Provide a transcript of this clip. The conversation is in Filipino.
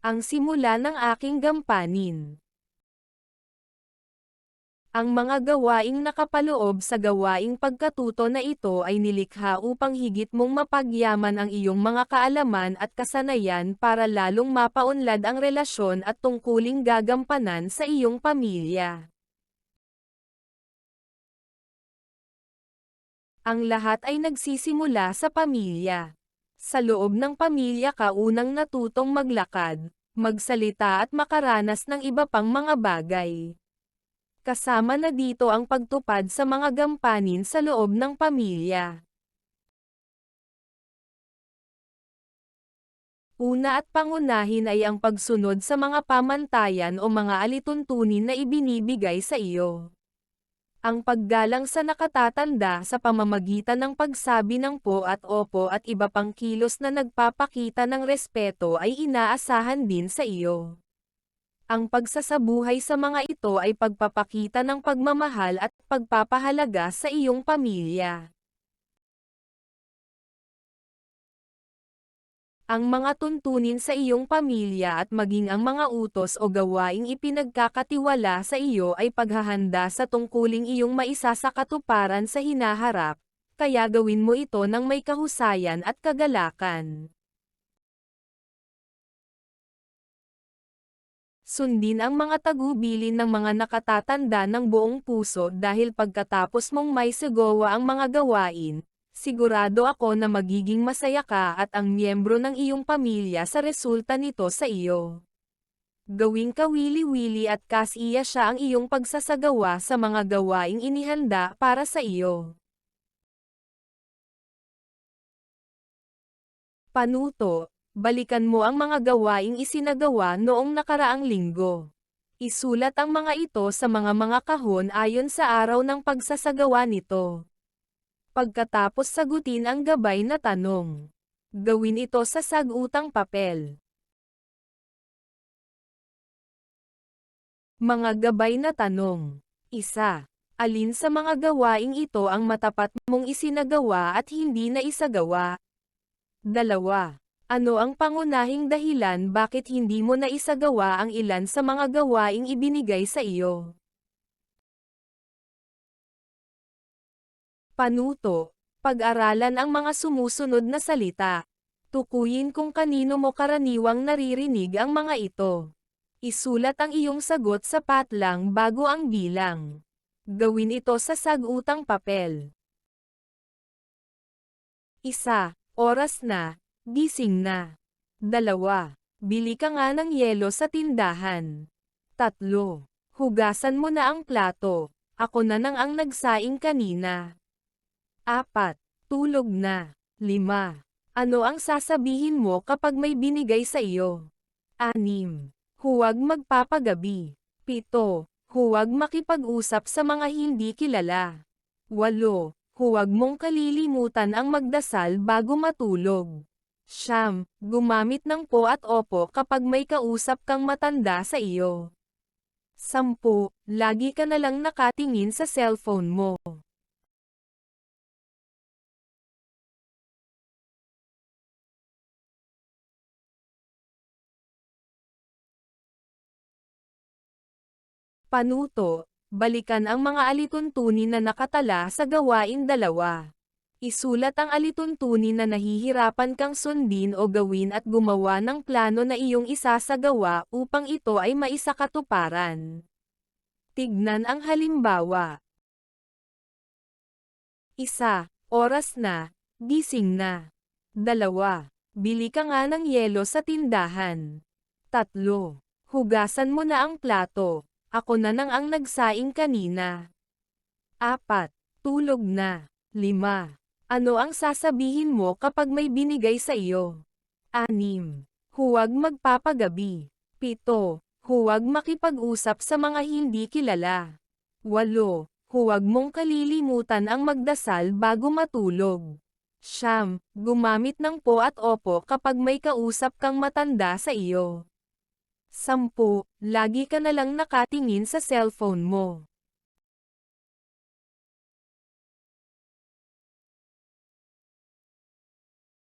Ang simula ng aking gampanin. Ang mga gawaing nakapaloob sa gawaing pagkatuto na ito ay nilikha upang higit mong mapagyaman ang iyong mga kaalaman at kasanayan para lalong mapaunlad ang relasyon at tungkuling gagampanan sa iyong pamilya. Ang lahat ay nagsisimula sa pamilya. Sa loob ng pamilya ka unang natutong maglakad, magsalita at makaranas ng iba pang mga bagay. Kasama na dito ang pagtupad sa mga gampanin sa loob ng pamilya. Una at pangunahin ay ang pagsunod sa mga pamantayan o mga alituntunin na ibinibigay sa iyo. Ang paggalang sa nakatatanda sa pamamagitan ng pagsabi ng po at opo at iba pang kilos na nagpapakita ng respeto ay inaasahan din sa iyo. Ang pagsasabuhay sa mga ito ay pagpapakita ng pagmamahal at pagpapahalaga sa iyong pamilya. Ang mga tuntunin sa iyong pamilya at maging ang mga utos o gawaing ipinagkakatiwala sa iyo ay paghahanda sa tungkuling iyong maisa sa hinaharap, kaya gawin mo ito ng may kahusayan at kagalakan. Sundin ang mga tagubilin ng mga nakatatanda ng buong puso dahil pagkatapos mong may sigawa ang mga gawain, sigurado ako na magiging masaya ka at ang miyembro ng iyong pamilya sa resulta nito sa iyo. Gawing kawili-wili at kasiya siya ang iyong pagsasagawa sa mga gawaing inihanda para sa iyo. Panuto balikan mo ang mga gawaing isinagawa noong nakaraang linggo. Isulat ang mga ito sa mga mga kahon ayon sa araw ng pagsasagawa nito. Pagkatapos sagutin ang gabay na tanong. Gawin ito sa sagutang papel. Mga gabay na tanong. Isa. Alin sa mga gawaing ito ang matapat mong isinagawa at hindi na isagawa? Dalawa. Ano ang pangunahing dahilan bakit hindi mo na isagawa ang ilan sa mga gawaing ibinigay sa iyo? Panuto. Pag-aralan ang mga sumusunod na salita. Tukuyin kung kanino mo karaniwang naririnig ang mga ito. Isulat ang iyong sagot sa patlang bago ang bilang. Gawin ito sa sagutang papel. Isa, oras na, Gising na. Dalawa. Bili ka nga ng yelo sa tindahan. Tatlo. Hugasan mo na ang plato. Ako na nang ang nagsaing kanina. Apat. Tulog na. Lima. Ano ang sasabihin mo kapag may binigay sa iyo? Anim. Huwag magpapagabi. Pito. Huwag makipag-usap sa mga hindi kilala. Walo. Huwag mong kalilimutan ang magdasal bago matulog. Siyam, gumamit ng po at opo kapag may kausap kang matanda sa iyo. Sampu, lagi ka na lang nakatingin sa cellphone mo. Panuto, balikan ang mga alituntunin na nakatala sa gawain dalawa. Isulat ang alituntunin na nahihirapan kang sundin o gawin at gumawa ng plano na iyong isasagawa upang ito ay maisakatuparan. Tignan ang halimbawa. Isa, oras na, gising na. Dalawa, bili ka nga ng yelo sa tindahan. Tatlo, hugasan mo na ang plato, ako na nang ang nagsaing kanina. Apat, tulog na. Lima, ano ang sasabihin mo kapag may binigay sa iyo? 6. Huwag magpapagabi. 7. Huwag makipag-usap sa mga hindi kilala. 8. Huwag mong kalilimutan ang magdasal bago matulog. Siyam, gumamit ng po at opo kapag may kausap kang matanda sa iyo. Sampu, lagi ka na lang nakatingin sa cellphone mo.